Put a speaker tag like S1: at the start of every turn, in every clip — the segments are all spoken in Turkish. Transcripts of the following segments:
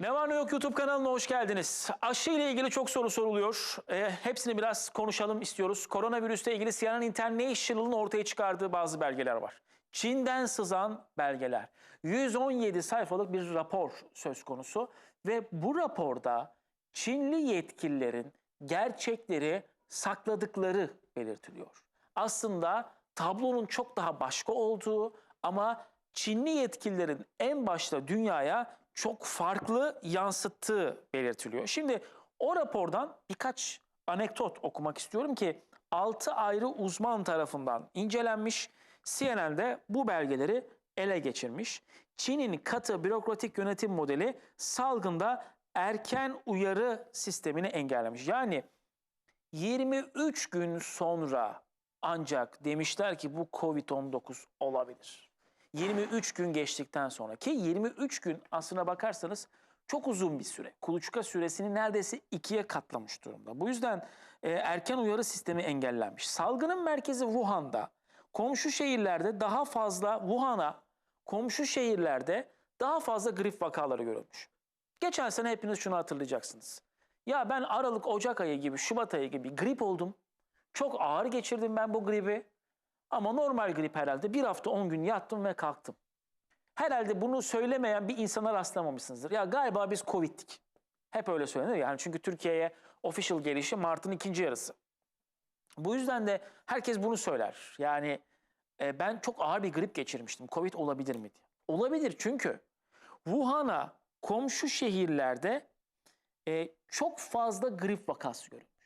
S1: Ne var ne yok YouTube kanalına hoş geldiniz. Aşı ile ilgili çok soru soruluyor. Ee, hepsini biraz konuşalım istiyoruz. Koronavirüsle ilgili CNN International'ın ortaya çıkardığı bazı belgeler var. Çin'den sızan belgeler. 117 sayfalık bir rapor söz konusu ve bu raporda Çinli yetkililerin gerçekleri sakladıkları belirtiliyor. Aslında tablonun çok daha başka olduğu ama Çinli yetkililerin en başta dünyaya çok farklı yansıttığı belirtiliyor. Şimdi o rapordan birkaç anekdot okumak istiyorum ki 6 ayrı uzman tarafından incelenmiş. CNN'de bu belgeleri ele geçirmiş. Çin'in katı bürokratik yönetim modeli salgında erken uyarı sistemini engellemiş. Yani 23 gün sonra ancak demişler ki bu Covid-19 olabilir. 23 gün geçtikten sonra ki 23 gün aslına bakarsanız çok uzun bir süre. Kuluçka süresini neredeyse ikiye katlamış durumda. Bu yüzden e, erken uyarı sistemi engellenmiş. Salgının merkezi Wuhan'da, komşu şehirlerde daha fazla Wuhan'a, komşu şehirlerde daha fazla grip vakaları görülmüş. Geçen sene hepiniz şunu hatırlayacaksınız. Ya ben Aralık, Ocak ayı gibi, Şubat ayı gibi grip oldum. Çok ağır geçirdim ben bu gribi. Ama normal grip herhalde. Bir hafta 10 gün yattım ve kalktım. Herhalde bunu söylemeyen bir insana rastlamamışsınızdır. Ya galiba biz Covid'dik. Hep öyle söylenir yani çünkü Türkiye'ye official gelişi Mart'ın ikinci yarısı. Bu yüzden de herkes bunu söyler. Yani e, ben çok ağır bir grip geçirmiştim. Covid olabilir mi diye. Olabilir çünkü Wuhan'a komşu şehirlerde e, çok fazla grip vakası görülmüş.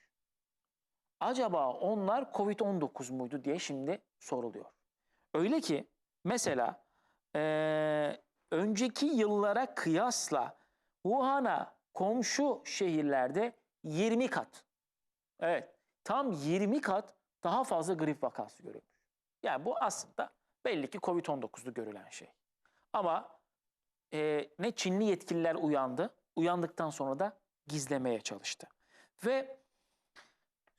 S1: Acaba onlar Covid-19 muydu diye şimdi soruluyor. Öyle ki mesela e, önceki yıllara kıyasla Wuhan'a komşu şehirlerde 20 kat. Evet tam 20 kat daha fazla grip vakası görülmüş. Yani bu aslında belli ki Covid-19'du görülen şey. Ama e, ne Çinli yetkililer uyandı, uyandıktan sonra da gizlemeye çalıştı. Ve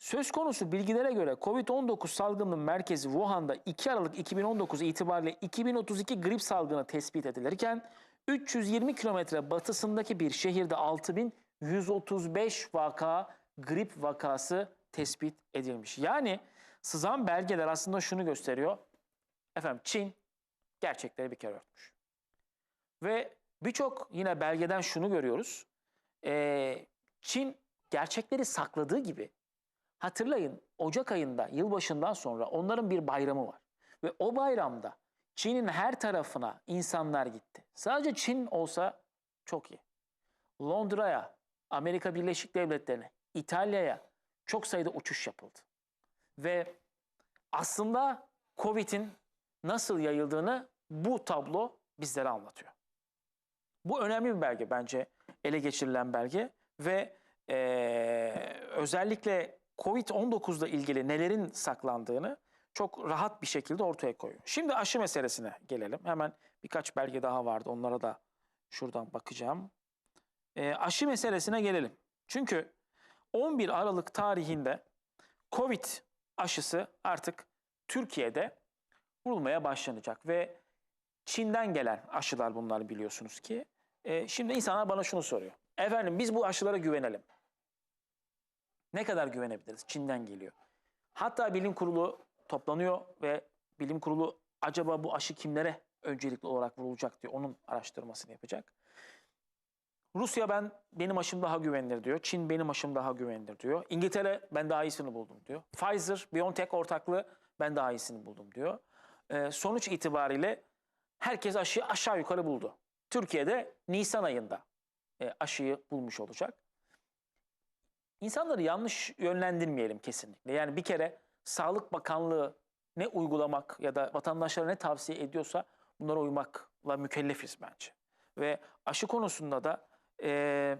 S1: söz konusu bilgilere göre Covid-19 salgınının merkezi Wuhan'da 2 Aralık 2019 itibariyle 2032 grip salgını tespit edilirken 320 kilometre batısındaki bir şehirde 6135 vaka grip vakası tespit edilmiş. Yani sızan belgeler aslında şunu gösteriyor. Efendim Çin gerçekleri bir kere örtmüş. Ve birçok yine belgeden şunu görüyoruz. Ee, Çin gerçekleri sakladığı gibi hatırlayın Ocak ayında yılbaşından sonra onların bir bayramı var. Ve o bayramda Çin'in her tarafına insanlar gitti. Sadece Çin olsa çok iyi. Londra'ya, Amerika Birleşik Devletleri'ne, İtalya'ya çok sayıda uçuş yapıldı. Ve aslında Covid'in nasıl yayıldığını bu tablo bizlere anlatıyor. Bu önemli bir belge bence ele geçirilen belge ve eee, özellikle Covid-19 ile ilgili nelerin saklandığını çok rahat bir şekilde ortaya koyuyor. Şimdi aşı meselesine gelelim. Hemen birkaç belge daha vardı. Onlara da şuradan bakacağım. Eee, aşı meselesine gelelim. Çünkü 11 Aralık tarihinde Covid aşısı artık Türkiye'de vurulmaya başlanacak ve Çin'den gelen aşılar bunlar biliyorsunuz ki. Ee, şimdi insanlar bana şunu soruyor. Efendim biz bu aşılara güvenelim. Ne kadar güvenebiliriz? Çin'den geliyor. Hatta bilim kurulu toplanıyor ve bilim kurulu acaba bu aşı kimlere öncelikli olarak vurulacak diyor. Onun araştırmasını yapacak. Rusya ben benim aşım daha güvenilir diyor. Çin benim aşım daha güvenilir diyor. İngiltere ben daha iyisini buldum diyor. Pfizer, BioNTech ortaklığı ben daha iyisini buldum diyor. Ee, sonuç itibariyle herkes aşıyı aşağı yukarı buldu. Türkiye'de Nisan ayında e, aşıyı bulmuş olacak. İnsanları yanlış yönlendirmeyelim kesinlikle. Yani bir kere Sağlık Bakanlığı ne uygulamak ya da vatandaşlara ne tavsiye ediyorsa bunlara uymakla mükellefiz bence. Ve aşı konusunda da e,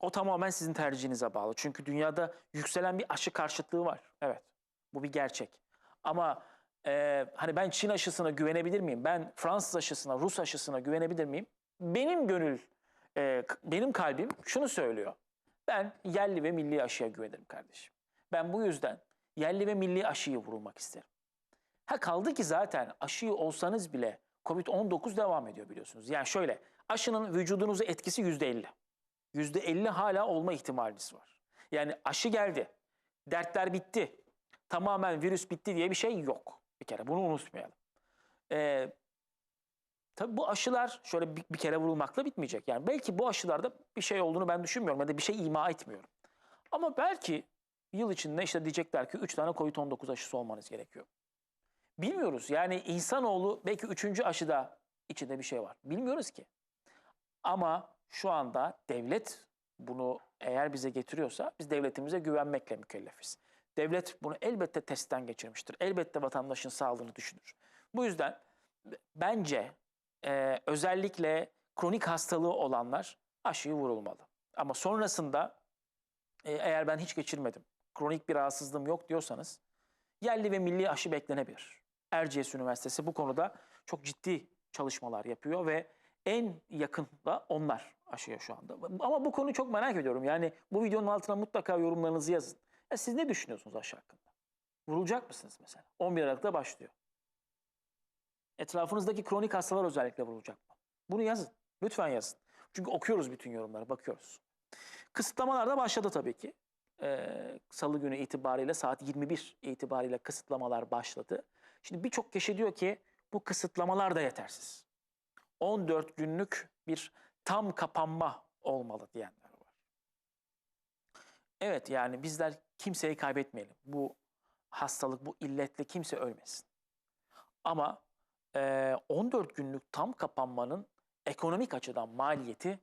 S1: o tamamen sizin tercihinize bağlı. Çünkü dünyada yükselen bir aşı karşıtlığı var. Evet bu bir gerçek. Ama e, hani ben Çin aşısına güvenebilir miyim? Ben Fransız aşısına, Rus aşısına güvenebilir miyim? Benim gönül, e, benim kalbim şunu söylüyor. Ben yerli ve milli aşıya güvenirim kardeşim. Ben bu yüzden yerli ve milli aşıyı vurulmak isterim. Ha kaldı ki zaten aşıyı olsanız bile Covid-19 devam ediyor biliyorsunuz. Yani şöyle aşının vücudunuza etkisi yüzde elli. Yüzde elli hala olma ihtimaliniz var. Yani aşı geldi, dertler bitti, tamamen virüs bitti diye bir şey yok. Bir kere bunu unutmayalım. Ee, tabii bu aşılar şöyle bir, bir kere vurulmakla bitmeyecek. Yani belki bu aşılarda bir şey olduğunu ben düşünmüyorum ya da bir şey ima etmiyorum. Ama belki yıl içinde işte diyecekler ki 3 tane COVID-19 aşısı olmanız gerekiyor. Bilmiyoruz. Yani insanoğlu belki üçüncü aşıda içinde bir şey var. Bilmiyoruz ki. Ama şu anda devlet bunu eğer bize getiriyorsa biz devletimize güvenmekle mükellefiz. Devlet bunu elbette testten geçirmiştir. Elbette vatandaşın sağlığını düşünür. Bu yüzden bence e, özellikle kronik hastalığı olanlar aşıyı vurulmalı. Ama sonrasında e, eğer ben hiç geçirmedim, kronik bir rahatsızlığım yok diyorsanız yerli ve milli aşı beklenebilir. Erciyes Üniversitesi bu konuda çok ciddi çalışmalar yapıyor ve en yakın da onlar aşıya şu anda. Ama bu konuyu çok merak ediyorum. Yani bu videonun altına mutlaka yorumlarınızı yazın. Ya siz ne düşünüyorsunuz aşı hakkında? Vurulacak mısınız mesela? 11 Aralık'ta başlıyor. Etrafınızdaki kronik hastalar özellikle vurulacak mı? Bunu yazın. Lütfen yazın. Çünkü okuyoruz bütün yorumları, bakıyoruz. Kısıtlamalar da başladı tabii ki. Ee, Salı günü itibariyle saat 21 itibariyle kısıtlamalar başladı. Şimdi birçok kişi diyor ki bu kısıtlamalar da yetersiz. 14 günlük bir tam kapanma olmalı diyenler var. Evet yani bizler kimseyi kaybetmeyelim. Bu hastalık, bu illetle kimse ölmesin. Ama eee, 14 günlük tam kapanmanın ekonomik açıdan maliyeti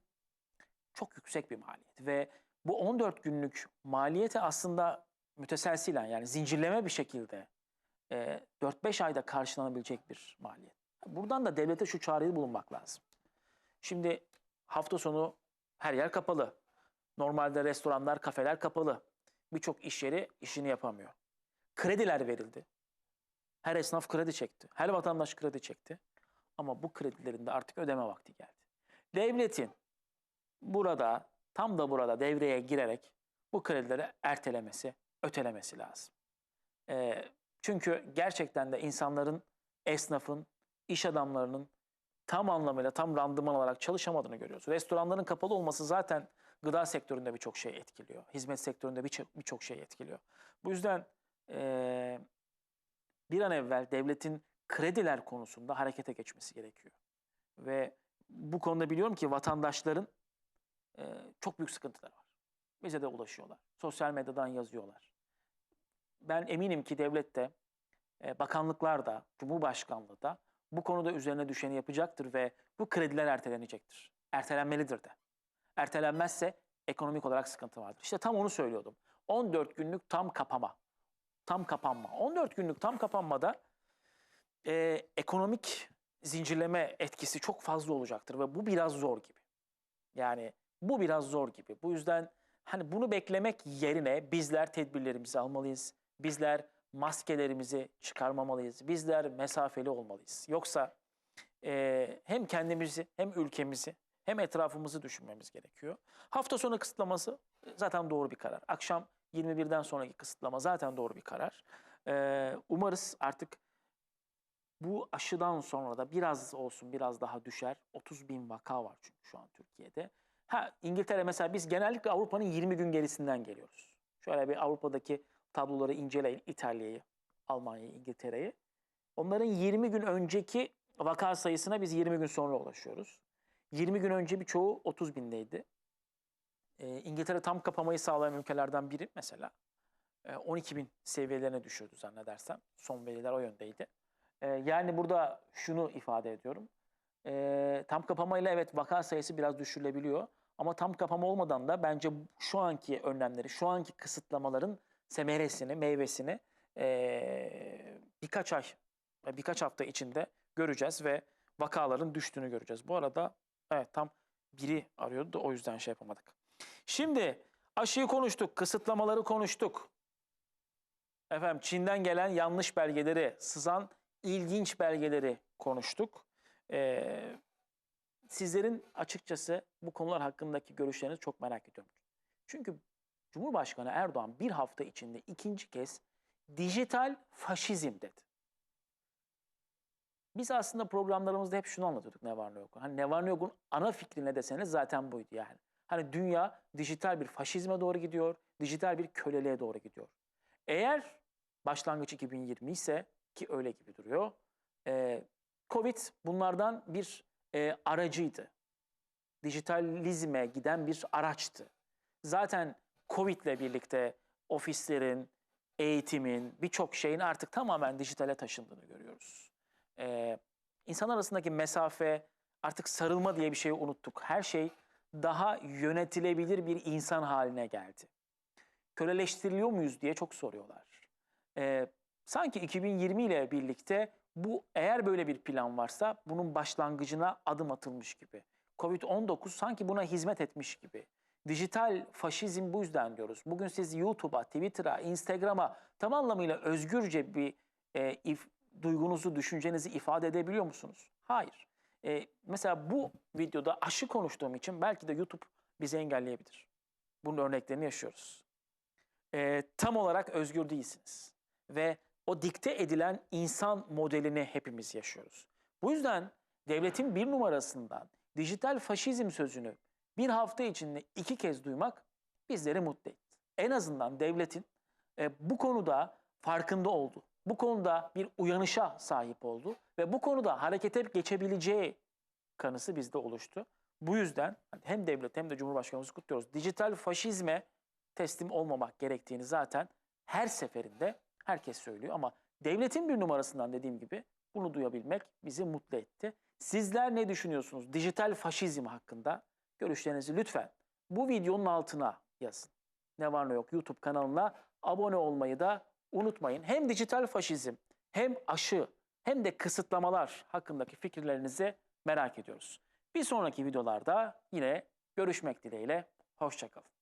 S1: çok yüksek bir maliyet. Ve bu 14 günlük maliyeti aslında müteselsilen yani zincirleme bir şekilde eee 4-5 ayda karşılanabilecek bir maliyet. Buradan da devlete şu çağrıyı bulunmak lazım. Şimdi hafta sonu her yer kapalı. Normalde restoranlar, kafeler kapalı. Birçok iş yeri işini yapamıyor. Krediler verildi. Her esnaf kredi çekti. Her vatandaş kredi çekti. Ama bu kredilerin de artık ödeme vakti geldi. Devletin burada, tam da burada devreye girerek bu kredileri ertelemesi, ötelemesi lazım. Ee, çünkü gerçekten de insanların, esnafın, iş adamlarının tam anlamıyla tam randıman olarak çalışamadığını görüyoruz. Restoranların kapalı olması zaten gıda sektöründe birçok şey etkiliyor. Hizmet sektöründe birçok birçok şey etkiliyor. Bu yüzden eee, bir an evvel devletin krediler konusunda harekete geçmesi gerekiyor. Ve bu konuda biliyorum ki vatandaşların eee, çok büyük sıkıntıları var. Bize de ulaşıyorlar. Sosyal medyadan yazıyorlar. Ben eminim ki devlet de, e, bakanlıklar da, Cumhurbaşkanlığı da bu konuda üzerine düşeni yapacaktır ve bu krediler ertelenecektir. Ertelenmelidir de. Ertelenmezse ekonomik olarak sıkıntı vardır. İşte tam onu söylüyordum. 14 günlük tam kapama. Tam kapanma. 14 günlük tam kapanmada e, ekonomik zincirleme etkisi çok fazla olacaktır ve bu biraz zor gibi. Yani bu biraz zor gibi. Bu yüzden hani bunu beklemek yerine bizler tedbirlerimizi almalıyız. Bizler maskelerimizi çıkarmamalıyız. Bizler mesafeli olmalıyız. Yoksa e, hem kendimizi hem ülkemizi hem etrafımızı düşünmemiz gerekiyor. Hafta sonu kısıtlaması zaten doğru bir karar. Akşam 21'den sonraki kısıtlama zaten doğru bir karar. Umarız artık bu aşıdan sonra da biraz olsun biraz daha düşer. 30 bin vaka var çünkü şu an Türkiye'de. Ha İngiltere mesela biz genellikle Avrupa'nın 20 gün gerisinden geliyoruz. Şöyle bir Avrupa'daki tabloları inceleyin. İtalya'yı, Almanya'yı, İngiltere'yi. Onların 20 gün önceki vaka sayısına biz 20 gün sonra ulaşıyoruz. 20 gün önce birçoğu 30 bindeydi. Ee, İngiltere tam kapamayı sağlayan ülkelerden biri mesela. Ee, 12 bin seviyelerine düşürdü zannedersem. Son veriler o yöndeydi. Ee, yani burada şunu ifade ediyorum. Ee, tam kapamayla evet vaka sayısı biraz düşürülebiliyor. Ama tam kapama olmadan da bence şu anki önlemleri, şu anki kısıtlamaların semeresini, meyvesini birkaç ay, birkaç hafta içinde göreceğiz ve vakaların düştüğünü göreceğiz. Bu arada evet tam biri arıyordu da o yüzden şey yapamadık. Şimdi aşıyı konuştuk, kısıtlamaları konuştuk. Efendim Çin'den gelen yanlış belgeleri, sızan ilginç belgeleri konuştuk. Ee, sizlerin açıkçası bu konular hakkındaki görüşlerinizi çok merak ediyorum. Çünkü Cumhurbaşkanı Erdoğan bir hafta içinde ikinci kez dijital faşizm dedi. Biz aslında programlarımızda hep şunu anlatıyorduk ne var ne yok. Hani ne var ne yokun ana fikri ne deseniz zaten buydu yani. Hani dünya dijital bir faşizme doğru gidiyor, dijital bir köleliğe doğru gidiyor. Eğer başlangıç 2020 ise ki öyle gibi duruyor, e, Covid bunlardan bir e, aracıydı. Dijitalizme giden bir araçtı. Zaten Covid ile birlikte ofislerin, eğitimin, birçok şeyin artık tamamen dijitale taşındığını görüyoruz. Ee, insan arasındaki mesafe, artık sarılma diye bir şeyi unuttuk. Her şey daha yönetilebilir bir insan haline geldi. Köleleştiriliyor muyuz diye çok soruyorlar. Ee, sanki 2020 ile birlikte bu eğer böyle bir plan varsa bunun başlangıcına adım atılmış gibi. Covid-19 sanki buna hizmet etmiş gibi. Dijital faşizm bu yüzden diyoruz. Bugün siz YouTube'a, Twitter'a, Instagram'a tam anlamıyla özgürce bir e, if- duygunuzu, düşüncenizi ifade edebiliyor musunuz? Hayır. E, mesela bu videoda aşı konuştuğum için belki de YouTube bizi engelleyebilir. Bunun örneklerini yaşıyoruz. E, tam olarak özgür değilsiniz. Ve o dikte edilen insan modelini hepimiz yaşıyoruz. Bu yüzden devletin bir numarasından dijital faşizm sözünü bir hafta içinde iki kez duymak bizleri mutlu etti. En azından devletin e, bu konuda farkında oldu. Bu konuda bir uyanışa sahip oldu ve bu konuda harekete geçebileceği kanısı bizde oluştu. Bu yüzden hem devlet hem de Cumhurbaşkanımızı kutluyoruz. Dijital faşizme teslim olmamak gerektiğini zaten her seferinde herkes söylüyor ama devletin bir numarasından dediğim gibi bunu duyabilmek bizi mutlu etti. Sizler ne düşünüyorsunuz dijital faşizm hakkında? Görüşlerinizi lütfen bu videonun altına yazın. Ne var ne yok YouTube kanalına abone olmayı da unutmayın. Hem dijital faşizm hem aşı hem de kısıtlamalar hakkındaki fikirlerinizi merak ediyoruz. Bir sonraki videolarda yine görüşmek dileğiyle. Hoşçakalın.